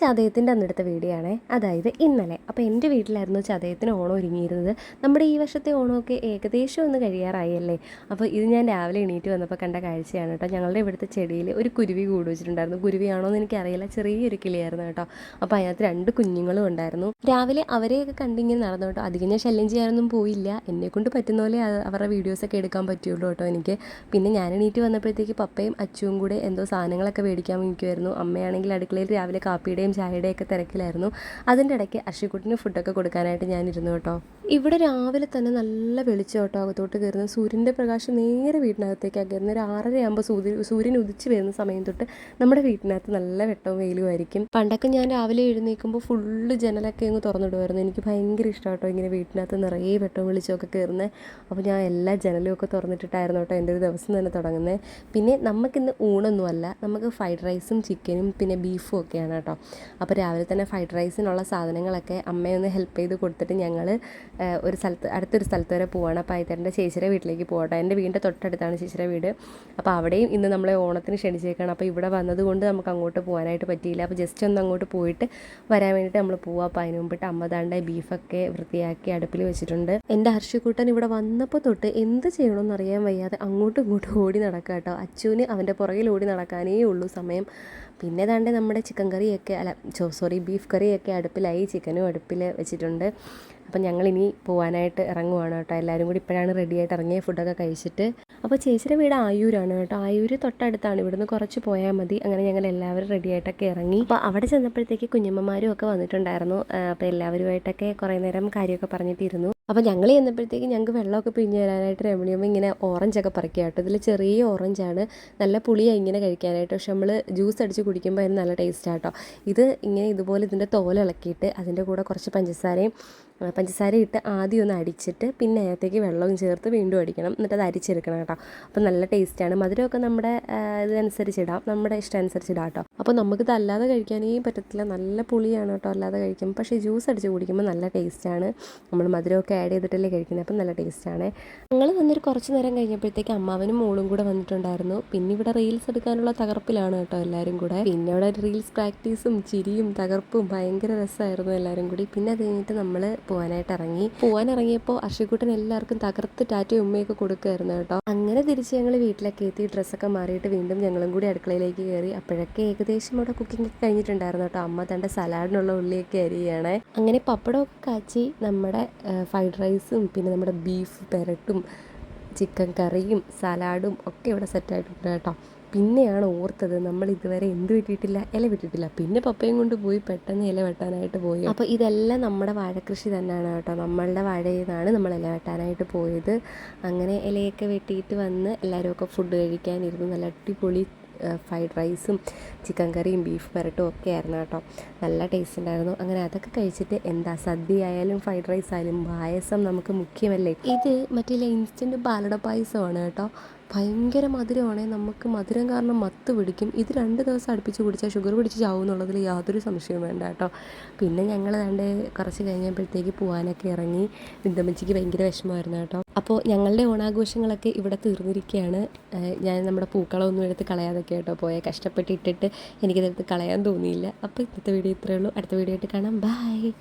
ചതയത്തിന്റെ അന്നെടുത്ത video ആണേ. അതായത് ഇന്നലെ. അപ്പോൾ എന്റെ വീട്ടിലായിരുന്നു ചതയത്തിന് ഓണം ഒരുങ്ങിയിരുന്നത്. നമ്മുടെ ഈ വർഷത്തെ ഓണമൊക്കെ ഏകദേശം ഒന്ന് കഴിയാറായല്ലേ? അപ്പോൾ ഇത് ഞാൻ രാവിലെ എണീറ്റ് വന്നപ്പോൾ കണ്ട കാഴ്ചയാണ് കേട്ടോ. ഞങ്ങളുടെ ഇവിടുത്തെ ചെടിയിൽ ഒരു കുരുവി കൂട് വെച്ചിട്ടുണ്ടായിരുന്നു. കുരുവിയാണോ എന്ന് എനിക്കറിയില്ല. ചെറിയൊരു കിളിയായിരുന്നു കേട്ടോ. അപ്പോൾ അതിനകത്ത് രണ്ട് കുഞ്ഞുങ്ങളും ഉണ്ടായിരുന്നു. രാവിലെ അവരെയൊക്കെ കണ്ടിങ്ങനെ നടന്നു കേട്ടോ. അധികം ഞാൻ ശല്യം ചെയ്യാനൊന്നും പോയില്ല. എന്നെ കൊണ്ട് പറ്റുന്ന പോലെ അവരുടെ വീഡിയോസൊക്കെ എടുക്കാൻ പറ്റുള്ളൂ കേട്ടോ എനിക്ക്. പിന്നെ ഞാൻ എണീറ്റ് വന്നപ്പോഴത്തേക്ക് പപ്പയും അച്ചുവും കൂടെ എന്തോ സാധനങ്ങളൊക്കെ മേടിക്കാൻ നിൽക്കുമായിരുന്നു അമ്മയാണെങ്കിൽ അടുക്കളയിൽ രാവിലെ കാപ്പിയുടെയും ചായയുടെയും ഒക്കെ തിരക്കിലായിരുന്നു. അതിന്റെ ഇടയ്ക്ക് അഷിക്കുട്ടിന് ഫുഡൊക്കെ കൊടുക്കാനായിട്ട് ഞാൻ ഇരുന്നു കേട്ടോ. ഇവിടെ രാവിലെ തന്നെ നല്ല വെളിച്ചം കേട്ടോ. അകത്തോട്ട് കയറുന്നത് സൂര്യന്റെ പ്രകാശം നേരെ വീട്ടിനകത്തേക്കാണ് കയറുന്നത്. ഒരു ആറരയാകുമ്പോൾ സൂര്യ സൂര്യൻ ഉദിച്ച് വരുന്ന സമയം തൊട്ട് നമ്മുടെ വീട്ടിനകത്ത് നല്ല വെട്ടവും വെയിലും ആയിരിക്കും. പണ്ടൊക്കെ ഞാൻ രാവിലെ എഴുന്നേൽക്കുമ്പോൾ ഫുള്ള് ജനലൊക്കെ അങ്ങ് തുറന്നിടുമായിരുന്നു. എനിക്ക് ഭയങ്കര ഇഷ്ടം കേട്ടോ ഇങ്ങനെ വീട്ടിനകത്ത് നിറയെ വെട്ടവും വെളിച്ചമൊക്കെ കയറുന്നത്. അപ്പോൾ ഞാൻ എല്ലാ ജനലും ഒക്കെ തുറന്നിട്ടിട്ടായിരുന്നു കേട്ടോ എന്റെ ഒരു ദിവസം തന്നെ തുടങ്ങുന്നത്. പിന്നെ നമുക്കിന്ന് ഊണൊന്നുമല്ല. നമുക്ക് ഫ്രൈഡ് റൈസും ചിക്കനും പിന്നെ ബീഫും ഒക്കെയാണ് കേട്ടോ. അപ്പോൾ രാവിലെ തന്നെ ഫ്രൈഡ് റൈസിനുള്ള സാധനങ്ങളൊക്കെ അമ്മയൊന്ന് ഹെൽപ്പ് ചെയ്ത് കൊടുത്തിട്ട് ഞങ്ങൾ ഒരു സ്ഥലത്ത് അടുത്തൊരു സ്ഥലത്ത് വരെ പോവാണ്. അപ്പോൾ അയത്തേന്റെ ചേച്ചിയുടെ വീട്ടിലേക്ക് പോകട്ടെ. എന്റെ വീടിന്റെ തൊട്ടടുത്താണ് ചേച്ചിയുടെ വീട്. അപ്പോൾ അവിടെയും ഇന്ന് നമ്മളെ ഓണത്തിന് ക്ഷണിച്ചേക്കാണ്. അപ്പോൾ ഇവിടെ വന്നതുകൊണ്ട് നമുക്ക് അങ്ങോട്ട് പോകാനായിട്ട് പറ്റിയില്ല. അപ്പോൾ ജസ്റ്റ് ഒന്ന് അങ്ങോട്ട് പോയിട്ട് വരാൻ വേണ്ടിയിട്ട് നമ്മൾ പോവാം. അപ്പോൾ അതിന് മുമ്പിട്ട് അമ്മ താണ്ട ബീഫൊക്കെ വൃത്തിയാക്കി അടുപ്പിൽ വെച്ചിട്ടുണ്ട്. എന്റെ ഹർഷിക്കൂട്ടൻ ഇവിടെ വന്നപ്പോൾ തൊട്ട് എന്ത് ചെയ്യണമെന്ന് അറിയാൻ വയ്യാതെ അങ്ങോട്ടും ഇങ്ങോട്ടും ഓടി നടക്കുക കേട്ടോ. അച്ചുവിന് അവന്റെ പുറകിൽ ഓടി നടക്കാനേ ഉള്ളൂ സമയം. പിന്നെ താണ്ടെ നമ്മുടെ ചിക്കൻ കറിയൊക്കെ അല്ല സോറി ബീഫ് കറിയൊക്കെ അടുപ്പിലായി ചിക്കനും അടുപ്പിൽ വെച്ചിട്ടുണ്ട്. അപ്പം ഇനി പോകാനായിട്ട് ഇറങ്ങുവാണ് കേട്ടോ. എല്ലാവരും കൂടി ഇപ്പോഴാണ് റെഡിയായിട്ട് ഇറങ്ങിയ ഫുഡൊക്കെ കഴിച്ചിട്ട്. അപ്പോൾ ചേച്ചിയുടെ വീട് ആയൂരാണ് കേട്ടോ. ആയൂർ തൊട്ടടുത്താണ്. ഇവിടുന്ന് കുറച്ച് പോയാൽ മതി. അങ്ങനെ ഞങ്ങൾ എല്ലാവരും റെഡിയായിട്ടൊക്കെ ഇറങ്ങി. അപ്പോൾ അവിടെ ചെന്നപ്പോഴത്തേക്ക് കുഞ്ഞമ്മമാരും ഒക്കെ വന്നിട്ടുണ്ടായിരുന്നു. അപ്പോൾ എല്ലാവരുമായിട്ടൊക്കെ കുറേ നേരം കാര്യമൊക്കെ പറഞ്ഞിട്ടിരുന്നു. അപ്പോൾ ഞങ്ങൾ ചെന്നപ്പോഴത്തേക്ക് ഞങ്ങൾക്ക് വെള്ളമൊക്കെ പിഴിഞ്ഞ് തരാനായിട്ട് രമണിയമ്മ ഇങ്ങനെ ഓറഞ്ചൊക്കെ പറിക്കുക കേട്ടോ. ഇതിൽ ചെറിയ ഓറഞ്ചാണ് നല്ല പുളിയാണ് ഇങ്ങനെ കഴിക്കാനായിട്ട്. പക്ഷെ നമ്മൾ ജ്യൂസ് അടിച്ച് കുടിക്കുമ്പോൾ അതിന് നല്ല ടേസ്റ്റാട്ടോ ഇത് ഇങ്ങനെ ഇതുപോലെ ഇതിന്റെ തോലിളക്കിയിട്ട് അതിന്റെ കൂടെ കുറച്ച് പഞ്ചസാരയും പഞ്ചസാര ഇട്ട് ആദ്യം ഒന്ന് അടിച്ചിട്ട് പിന്നെ അതിനകത്തേക്ക് വെള്ളവും ചേർത്ത് വീണ്ടും അടിക്കണം. എന്നിട്ട് അത് അരിച്ചെടുക്കണം കേട്ടോ. അപ്പോൾ നല്ല ടേസ്റ്റാണ്. മധുരമൊക്കെ നമ്മുടെ ഇതനുസരിച്ച് ഇടാം. നമ്മുടെ ഇഷ്ടം അനുസരിച്ച് ഇടാം കേട്ടോ. അപ്പോൾ നമുക്കിത് അല്ലാതെ കഴിക്കാനേ പറ്റത്തില്ല. നല്ല പുളിയാണ് കേട്ടോ അല്ലാതെ കഴിക്കും പക്ഷേ ജ്യൂസ് അടിച്ച് കുടിക്കുമ്പോൾ നല്ല ടേസ്റ്റാണ്. നമ്മൾ മധുരമൊക്കെ ആഡ് ചെയ്തിട്ടല്ലേ കഴിക്കുന്നത്. അപ്പം നല്ല ടേസ്റ്റാണ്. ഞങ്ങൾ വന്നൊരു കുറച്ച് നേരം കഴിഞ്ഞപ്പോഴത്തേക്ക് അമ്മാവനും മോളും കൂടെ വന്നിട്ടുണ്ടായിരുന്നു. പിന്നെ ഇവിടെ റീൽസ് എടുക്കാനുള്ള തകർപ്പിലാണ് കേട്ടോ എല്ലാവരും കൂടെ. പിന്നെ ഇവിടെ റീൽസ് പ്രാക്ടീസും ചിരിയും തകർപ്പും ഭയങ്കര രസമായിരുന്നു എല്ലാവരും കൂടി. പിന്നെ അത് കഴിഞ്ഞിട്ട് നമ്മൾ പോകാനായിട്ട് ഇറങ്ങി പോകാൻ ഇറങ്ങിയപ്പോൾ അർഷിക്കുട്ടൻ എല്ലാവർക്കും തകർത്ത് ടാറ്റയും ഉമ്മയൊക്കെ കൊടുക്കുമായിരുന്നു കേട്ടോ. അങ്ങനെ തിരിച്ച് ഞങ്ങൾ വീട്ടിലൊക്കെ എത്തി ഡ്രസ്സൊക്കെ മാറിയിട്ട് വീണ്ടും ഞങ്ങളും കൂടി അടുക്കളയിലേക്ക് കയറി അപ്പോഴൊക്കെ ഏകദേശം അവിടെ കുക്കിംഗ് ഒക്കെ കഴിഞ്ഞിട്ടുണ്ടായിരുന്നു കേട്ടോ. അമ്മ തന്റെ സലാഡിനുള്ള ഉള്ളിയൊക്കെ അരിയാണ് അങ്ങനെ പപ്പടമൊക്കെ കാച്ചി നമ്മുടെ ഫ്രൈഡ് റൈസും പിന്നെ നമ്മുടെ ബീഫ് പെരട്ടും ചിക്കൻ കറിയും സലാഡും ഒക്കെ ഇവിടെ സെറ്റായിട്ടുണ്ട് കേട്ടോ. പിന്നെയാണ് ഓർത്തത് നമ്മൾ ഇതുവരെ എന്ത് വിട്ടിട്ടില്ല ഇല വിട്ടിട്ടില്ല പിന്നെ പപ്പയും കൊണ്ട് പോയി പെട്ടെന്ന് ഇല വെട്ടാനായിട്ട് പോയി. അപ്പോൾ ഇതെല്ലാം നമ്മുടെ വാഴക്കൃഷി തന്നെയാണ് കേട്ടോ. നമ്മളുടെ വാഴയിൽ നിന്നാണ് നമ്മൾ ഇല വെട്ടാനായിട്ട് പോയത്. അങ്ങനെ ഇലയൊക്കെ വെട്ടിയിട്ട് വന്ന് എല്ലാവരും ഒക്കെ ഫുഡ് കഴിക്കാനിരുന്നു. നല്ല അടിപൊളി ഫ്രൈഡ് റൈസും ചിക്കൻ കറിയും ബീഫ് പെരട്ടും ഒക്കെ ആയിരുന്നു കേട്ടോ. നല്ല ടേസ്റ്റ് ഉണ്ടായിരുന്നു. അങ്ങനെ അതൊക്കെ കഴിച്ചിട്ട് എന്താ സദ്യ ആയാലും ഫ്രൈഡ് റൈസ് ആയാലും പായസം നമുക്ക് മുഖ്യമല്ലേ? ഇത് മറ്റേ ഇൻസ്റ്റന്റ് പാലട പായസമാണ് കേട്ടോ. ഭയങ്കര മധുരമാണ്. നമുക്ക് മധുരം കാരണം മത്ത് പിടിക്കും. ഇത് രണ്ട് ദിവസം അടുപ്പിച്ച് കുടിച്ചാൽ ഷുഗർ പിടിച്ച് ചാവും എന്നുള്ളതിൽ യാതൊരു സംശയവും വേണ്ട കേട്ടോ. പിന്നെ ഞങ്ങൾ രണ്ട് കുറച്ച് കഴിഞ്ഞപ്പോഴത്തേക്ക് പോകാനൊക്കെ ഇറങ്ങി ബിന്ദമ്മച്ചിക്ക് ഭയങ്കര വിഷമമായിരുന്നു കേട്ടോ. അപ്പോൾ ഞങ്ങളുടെ ഓണാഘോഷങ്ങളൊക്കെ ഇവിടെ തീർന്നിരിക്കുകയാണ് ഞാൻ നമ്മുടെ പൂക്കളമൊന്നും എടുത്ത് കളയാതൊക്കെ കേട്ടോ പോയ. കഷ്ടപ്പെട്ട് ഇട്ടിട്ട് എനിക്കിതെടുത്ത് കളയാൻ തോന്നിയില്ല. അപ്പോൾ ഇന്നത്തെ വീഡിയോ ഇത്രയേ ഉള്ളൂ. അടുത്ത വീഡിയോ ആയിട്ട് കാണാം. ബൈ